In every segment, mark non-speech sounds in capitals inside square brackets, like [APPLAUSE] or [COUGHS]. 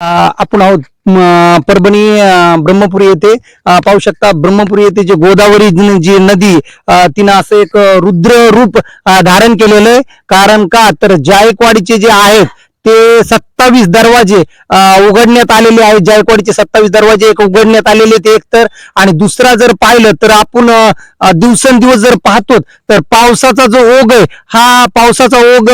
आपण आहोत परभणी ब्रह्मपुरी येथे. पाहू शकता ब्रह्मपुरी येथे जे गोदावरी जी नदी तिनं असं एक रुद्र रूप धारण केलेलं आहे. कारण का? तर जायकवाडीचे जे आहेत ते सत्तावीस दरवाजे उघडण्यात आलेले आहेत. जायकवाडीचे सत्तावीस दरवाजे एक उघडण्यात आलेले आहेत एक तर. आणि दुसरा जर पाहिलं तर आपण दिवसेंदिवस जर पाहतो तर पावसाचा जो ओघ आहे हा पावसाचा ओघ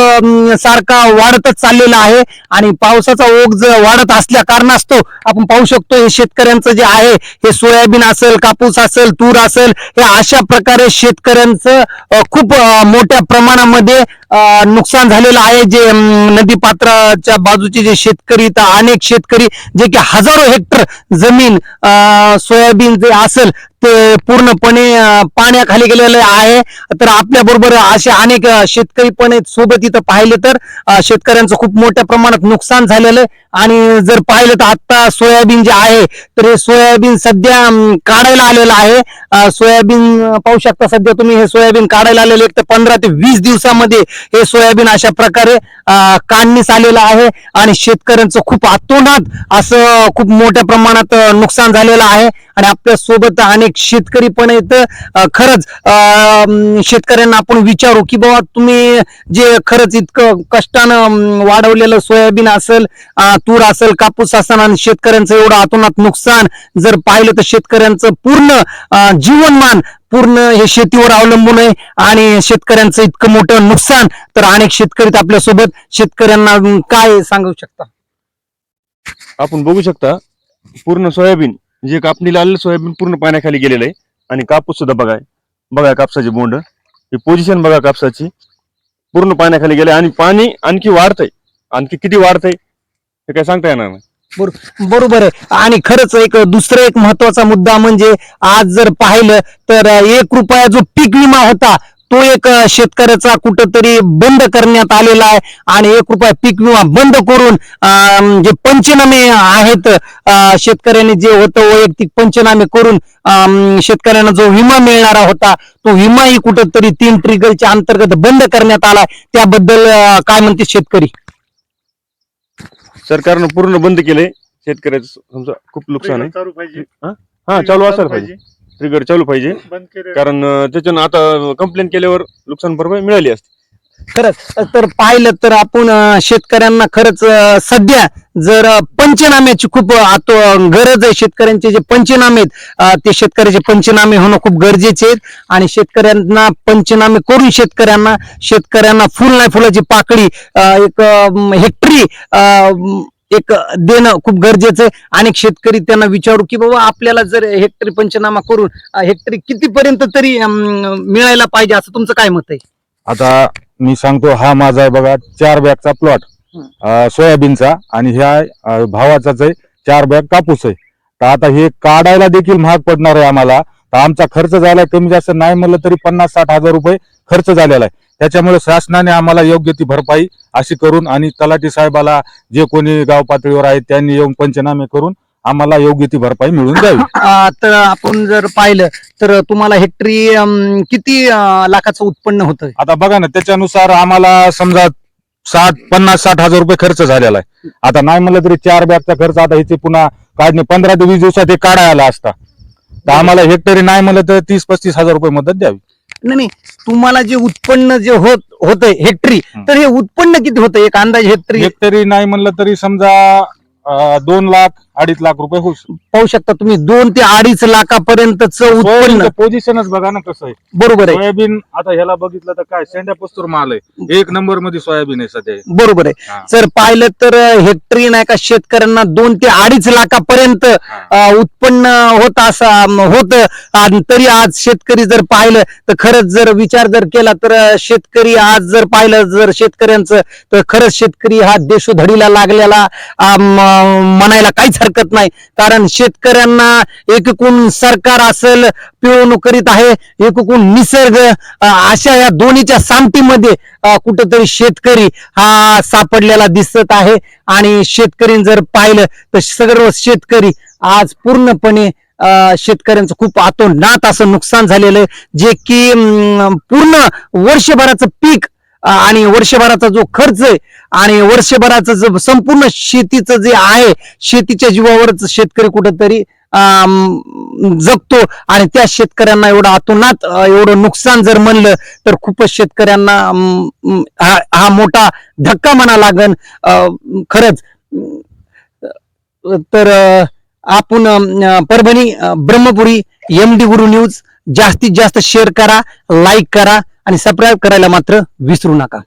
सारखा वाढतच चाललेला आहे. आणि पावसाचा ओघ जर वाढत असल्या कारणास्तव आपण पाहू शकतो हे शेतकऱ्यांचं जे आहे हे सोयाबीन असेल कापूस असेल तूर असेल हे अशा प्रकारे शेतकऱ्यांचं खूप मोठ्या प्रमाणामध्ये नुकसान झालेलं आहे. जे नदी पात्राच्या बाजूचे जे शेतकरी तर अनेक शेतकरी जे की हजारो हेक्टर जमीन सोयाबीन जे असेल ते पूर्णपणे पाण्याखाली गेलेले आहे. तर आपल्या बरोबर असे अनेक शेतकरी पण सोबत इथं पाहिले तर शेतकऱ्यांचं खूप मोठ्या प्रमाणात नुकसान झालेलं आहे. आणि जर पाहिलं तर आता सोयाबीन जे आहे तर हे सोयाबीन सध्या काढायला आलेलं आहे. सोयाबीन पाहू शकता सध्या तुम्ही हे सोयाबीन काढायला आलेले एक तर पंधरा ते वीस दिवसामध्ये हे सोयाबीन अशा प्रकारे काढणीस आलेलं आहे. आणि शेतकऱ्यांचं खूप आतोनात असं खूप मोठ्या प्रमाणात नुकसान झालेलं आहे. आणि आपल्यासोबत अनेक शेतकरी पण आहेत. खरंच शेतकऱ्यांना आपण विचारू की बाबा तुम्ही जे खरंच इतकं कष्टानं वाढवलेलं सोयाबीन असेल तूर असेल कापूस असेल आणि शेतकऱ्यांचं एवढं आतोनात नुकसान जर पाहिलं तर शेतकऱ्यांचं पूर्ण जीवनमान पूर्ण हे शेतीवर अवलंबून आहे आणि शेतकऱ्यांचं इतकं मोठं नुकसान. तर अनेक शेतकरी आपल्या आपल्यासोबत. शेतकऱ्यांना काय सांगू शकता? आपण बघू शकता पूर्ण सोयाबीन म्हणजे जे कापणीला आलेलं सोयाबीन पूर्ण पाण्याखाली गेलेलं आहे. आणि कापूस सुद्धा बघाय बघा कापसाची बोंड. ही पोझिशन बघा कापसाची. पूर्ण पाण्याखाली गेले आणि पाणी आणखी वाढतंय. आणखी किती वाढतंय हे काय सांगता येणार नाही. बरोबर आहे. आणि खरंच एक दुसरा एक महत्त्वाचा मुद्दा म्हणजे आज जर पाहिलं तर एक रुपया जो पीक विमा होता. तो एक शेतकऱ्याचा कुठंतरी बंद करण्यात आलेला आहे आणि एक रुपया पीक विमा बंद करून जे पंचनामे आहेत शेतकऱ्यांनी जे होतं वैयक्तिक पंचनामे करून शेतकऱ्यांना जो विमा मिळणारा होता तो विमाही कुठंतरी तीन ट्रिगलच्या अंतर्गत बंद करण्यात आला त्याबद्दल काय म्हणते शेतकरी? सरकारनं पूर्ण बंद केलंय. शेतकऱ्याचं समजा खूप नुकसान आहे. हा? हा चालू असायला पाहिजे. ट्रिगर चालू पाहिजे. बंद केले. कारण अं, त्याच्यानं आता कंप्लेंट केल्यावर नुकसान भरपाई मिळाली असते. खरंच. तर पाहिलं तर आपण अं, शेतकऱ्यांना खरंच अं, सध्या जर अं, पंचनाम्याची खूप आतो गरज आहे. शेतकऱ्यांचे जे पंचनामे आहेत अं, ते शेतकऱ्याचे पंचनामे होणं खूप गरजेचे आहेत. आणि शेतकऱ्यांना पंचनामे करून शेतकऱ्यांना शेतकऱ्यांना फुल नाही फुलाची पाकळी अं, एक हेक्टरी एक देणं खूप गरजेचं आहे. अनेक शेतकरी त्यांना विचारू की बाबा आपल्याला जर हेक्टरी पंचनामा करून हेक्टरी कितीपर्यंत तरी मिळायला पाहिजे असं तुमचं काय मत आहे? आता मी सांगतो हा माझा आहे बघा चार बॅगचा प्लॉट. सोयाबीनचा आणि ह्या भावाचाच आहे चार बॅग कापूस आहे. तर आता हे काढायला देखील महाग पडणार आहे आम्हाला. तर आमचा खर्च झालाय कमी जास्त नाही म्हणलं तरी पन्नास साठ हजार रुपये खर्च झालेला आहे. त्याच्यामुळे शासनाने आम्हाला योग्य ती भरपाई अशी करून आणि तलाठी साहेबाला जे कोणी गाव पातळीवर आहेत त्यांनी येऊन पंचनामे करून आम्हाला योग्य ती भरपाई मिळून अं, [COUGHS] तर आपण जर पाहिलं तर तुम्हाला हेक्टरी किती अं, लाखाचं उत्पन्न होतं आता बघा ना त्याच्यानुसार आम्हाला समजा साठ पन्नास साठ हजार रुपये खर्च झालेला आहे. आता नाही म्हणलं तरी चार बॅगचा खर्च आता ह्याचे पुन्हा काढणे पंधरा ते वीस दिवसात हे काढायला असता. तर आम्हाला हेक्टरी नाही म्हणलं तर तीस पस्तीस हजार रुपये मदत द्यावी. नाही नाही. तुम्हाला जे उत्पन्न जे होत होतंय हेक्टरी. तर हे उत्पन्न किती होतं एक अंदाज हेक्टरी हेक्टरी नाही म्हणलं तरी समजा अं, दोन लाख अडीच लाख रुपये होऊ शकतो पाहू शकता तुम्ही दोन ते अडीच लाखापर्यंतच उत्पन्न. पोझिशनच बघा ना कसं आहे. बरोबर आहे. सोयाबीन आता ह्याला बघितलं तर काय शेंड्या पस्तूर माल आहे. एक नंबरमध्ये सोयाबीन आहे सध्या. बरोबर आहे. हा. जर पाहिलं तर हेक्टरी नाही का शेतकऱ्यांना दोन ते अडीच लाखापर्यंत अं, उत्पन्न होत असं होत. आणि तरी आज शेतकरी जर पाहिलं तर खरंच जर विचार जर केला तर अं, शेतकरी आज जर पाहिलं जर शेतकऱ्यांचं तर खरंच शेतकरी हा देशोधडीला लागलेला म्हणायला काहीच हरकत नाही. कारण शेतकऱ्यांना एकूण सरकार असेल पिळवणूक करीत आहे. एकूण निसर्ग अशा या दोन्हीच्या सामटीमध्ये कुठंतरी शेतकरी हा सापडलेला दिसत आहे. आणि शेतकरी जर पाहिलं तर सर्व शेतकरी आज पूर्णपणे अं, शेतकऱ्यांचं खूप आतोनात असं नुकसान झालेलं आहे. जे की पूर्ण वर्षभराचं पीक आणि वर्षभराचा जो खर्च आहे आणि वर्षभराचं जो संपूर्ण शेतीचं जे आहे शेतीच्या जीवावरच शेतकरी कुठंतरी जगतो आणि त्या शेतकऱ्यांना एवढं अतोनात एवढं नुकसान जर म्हणलं तर खूपच शेतकऱ्यांना हा हा मोठा धक्का म्हणा लागन. खरंच तर आपण Parbhani Brahmapuri M D Guru news जास्तीत जास्त शेअर करा लाईक करा आणि सबस्क्राईब करायला मात्र विसरू नका.